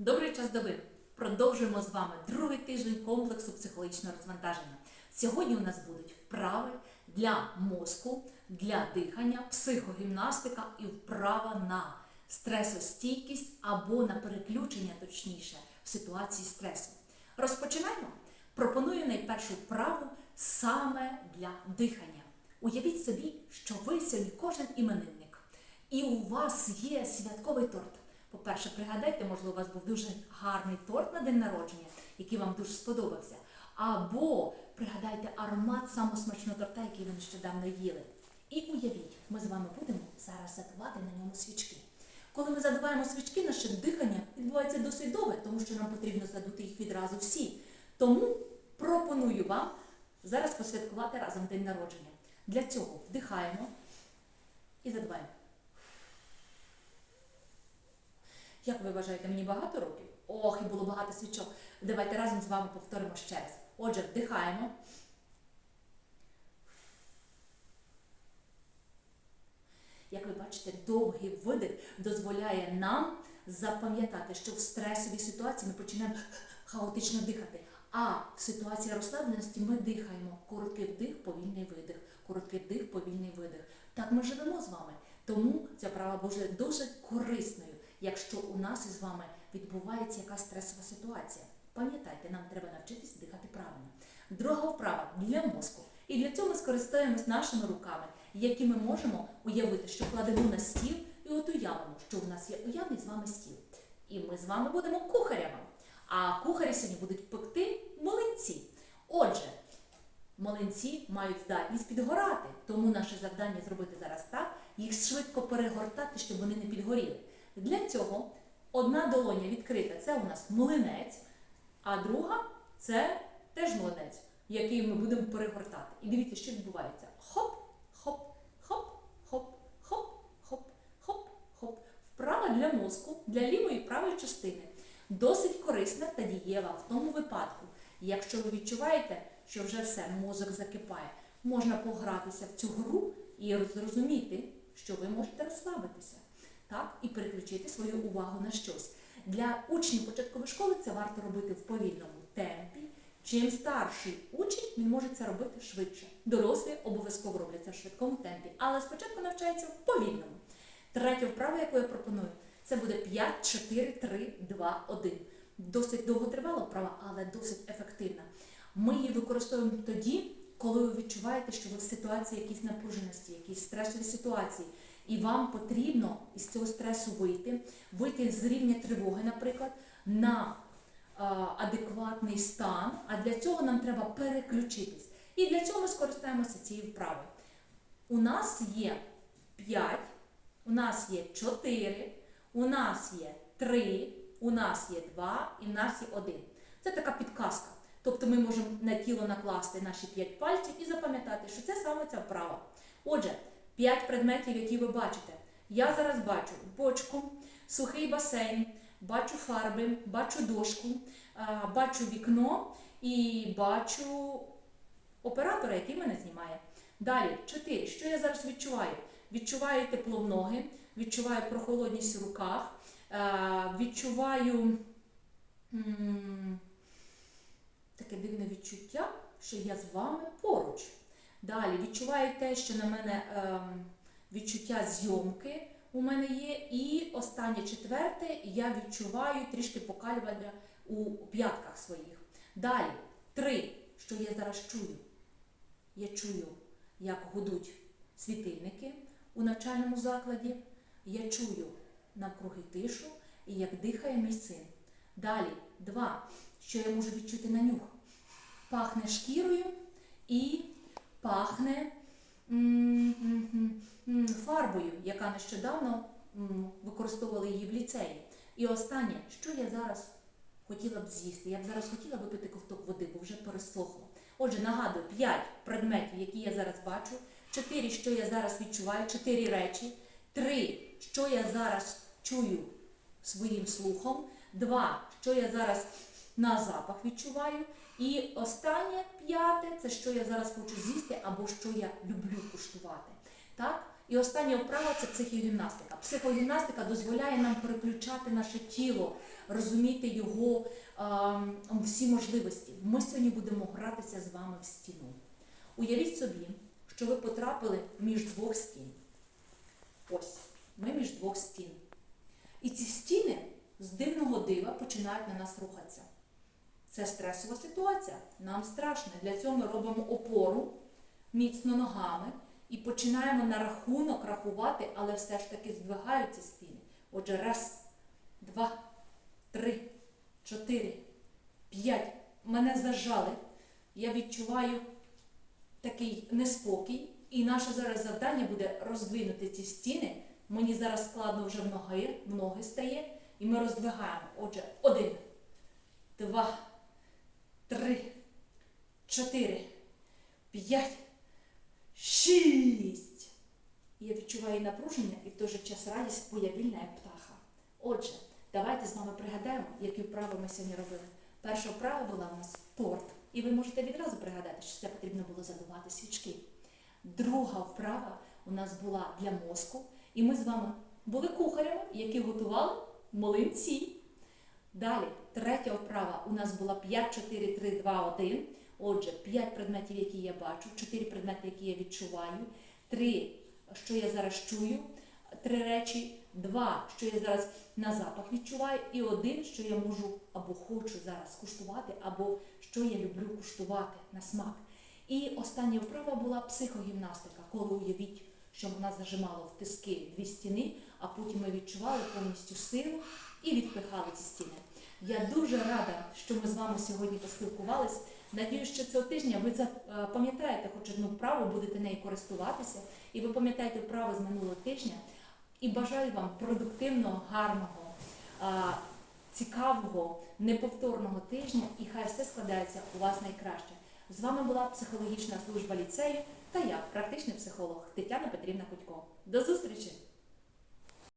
Добрий час доби! Продовжуємо з вами другий тиждень комплексу психологічного розвантаження. Сьогодні у нас будуть вправи для мозку, для дихання, психогімнастика і вправа на стресостійкість або на переключення, точніше, в ситуації стресу. Розпочинаємо. Пропоную найпершу вправу саме для дихання. Уявіть собі, що ви сьогодні кожен іменинник, і у вас є святковий торт. По-перше, пригадайте, можливо, у вас був дуже гарний торт на день народження, який вам дуже сподобався. Або пригадайте аромат самого смачного торта, який ви нещодавно їли. І уявіть, ми з вами будемо зараз задувати на ньому свічки. Коли ми задуваємо свічки, наше дихання відбувається досить довго, тому що нам потрібно задути їх відразу всі. Тому пропоную вам зараз посвяткувати разом день народження. Для цього вдихаємо і задуваємо. Як ви вважаєте, мені багато років? Ох, і було багато свічок. Давайте разом з вами повторимо ще раз. Отже, вдихаємо. Як ви бачите, довгий видих дозволяє нам запам'ятати, що в стресовій ситуації ми починаємо хаотично дихати. А в ситуації розслабленості ми дихаємо. Короткий вдих, повільний видих, короткий вдих, повільний видих. Так ми живемо з вами. Тому ця права буде дуже корисною, якщо у нас із вами відбувається якась стресова ситуація. Пам'ятайте, нам треба навчитись дихати правильно. Друга вправа для мозку. І для цього ми скористаємось нашими руками, які ми можемо уявити, що кладемо на стіл, і от уявимо, що у нас є уявний з вами стіл. І ми з вами будемо кухарями. А кухарі сьогодні будуть пекти млинці. Отже, млинці мають здатність підгорати, тому наше завдання зробити зараз так, їх швидко перегортати, щоб вони не підгоріли. Для цього одна долоня відкрита це у нас млинець, а друга це теж млинець, який ми будемо перегортати. І дивіться, що відбувається. Хоп, хоп, хоп, хоп, хоп, хоп, хоп, хоп. Вправа для мозку, для лівої і правої частини. Досить корисна та дієва в тому випадку, якщо ви відчуваєте, що вже все, мозок закипає, можна погратися в цю гру і зрозуміти, що ви можете розслабитися так, і переключити свою увагу на щось. Для учнів початкової школи це варто робити в повільному темпі. Чим старший учень, він може це робити швидше. Дорослі обов'язково роблять це в швидкому темпі, але спочатку навчаються в повільному. Третя вправа, яку я пропоную, це буде 5, 4, 3, 2, 1. Досить довготривала вправа, але досить ефективна. Ми її використовуємо тоді, коли ви відчуваєте, що ви в ситуації якісь напруженості, якісь стресові ситуації, і вам потрібно із цього стресу вийти, вийти з рівня тривоги, наприклад, на е, адекватний стан. А для цього нам треба переключитись. І для цього ми скористаємося цією вправою. У нас є 5, у нас є 4, у нас є 3, у нас є 2 і в нас є 1. Це така підказка. Тобто ми можемо на тіло накласти наші 5 пальців і запам'ятати, що це саме ця вправа. Отже, 5 предметів, які ви бачите. Я зараз бачу бочку, сухий басейн, бачу фарби, бачу дошку, бачу вікно і бачу оператора, який мене знімає. Далі, 4. Що я зараз відчуваю? Відчуваю тепло в ноги, відчуваю прохолодність в руках, відчуваю таке дивне відчуття, що я з вами поруч. Далі відчуваю те, що на мене ем, відчуття зйомки у мене є. І останнє четверте, я відчуваю трішки покалювання у п'ятках своїх. Далі, три, що я зараз чую. Я чую, як гудуть світильники у навчальному закладі. Я чую навкруги тишу і як дихає мій син. Далі, два, що я можу відчути на нюх. Пахне шкірою і пахне фарбою, яка нещодавно м, використовували її в ліцеї. І останнє, що я зараз хотіла б з'їсти. Я б зараз хотіла випити ковток води, бо вже пересохло. Отже, нагадую, 5 предметів, які я зараз бачу, 4, що я зараз відчуваю, 4 речі, 3, що я зараз чую своїм слухом, 2, що я зараз на запах відчуваю. І останнє п'яте це що я зараз хочу з'їсти або що я люблю куштувати. Так? І остання вправа це психогімнастика. Психогімнастика дозволяє нам переключати наше тіло, розуміти його ем, всі можливості. Ми сьогодні будемо гратися з вами в стіну. Уявіть собі, що ви потрапили між двох стін. Ось, ми між двох стін. І ці стіни з дивного дива починають на нас рухатися. Це стресова ситуація. Нам страшно. Для цього ми робимо опору міцно ногами і починаємо на рахунок рахувати, але все ж таки здвигаються стіни. Отже, раз, два, три, чотири, п'ять. Мене зажали. Я відчуваю такий неспокій. І наше зараз завдання буде роздвинути ці стіни. Мені зараз складно вже в ноги, в ноги стає. І ми роздвигаємо. Отже, один, два, три, чотири, п'ять, шість. Я відчуваю напруження і в той же час радість, бо я вільна як птаха. Отже, давайте з вами пригадаємо, які вправи ми сьогодні робили. Перша вправа була у нас торт. І ви можете відразу пригадати, що це потрібно було задувати свічки. Друга вправа у нас була для мозку, і ми з вами були кухарями, які готували млинці. Далі, третя вправа у нас була 5, 4, 3, 2, 1. Отже, 5 предметів, які я бачу, 4 предмети, які я відчуваю, 3, що я зараз чую, 3 речі, 2, що я зараз на запах відчуваю, і 1, що я можу або хочу зараз куштувати, або що я люблю куштувати на смак. І остання вправа була психогімнастика, коли уявіть, що нас зажимало в тиски дві стіни, а потім ми відчували повністю силу і відпихали ці стіни. Я дуже рада, що ми з вами сьогодні поспілкувались. Надіюсь, що цього тижня ви пам'ятаєте хоч одну вправу, будете нею користуватися, і ви пам'ятаєте вправи з минулого тижня. І бажаю вам продуктивного, гарного, цікавого, неповторного тижня, і хай все складається у вас найкраще. З вами була психологічна служба ліцею та я, практичний психолог Тетяна Петрівна Ходько. До зустрічі!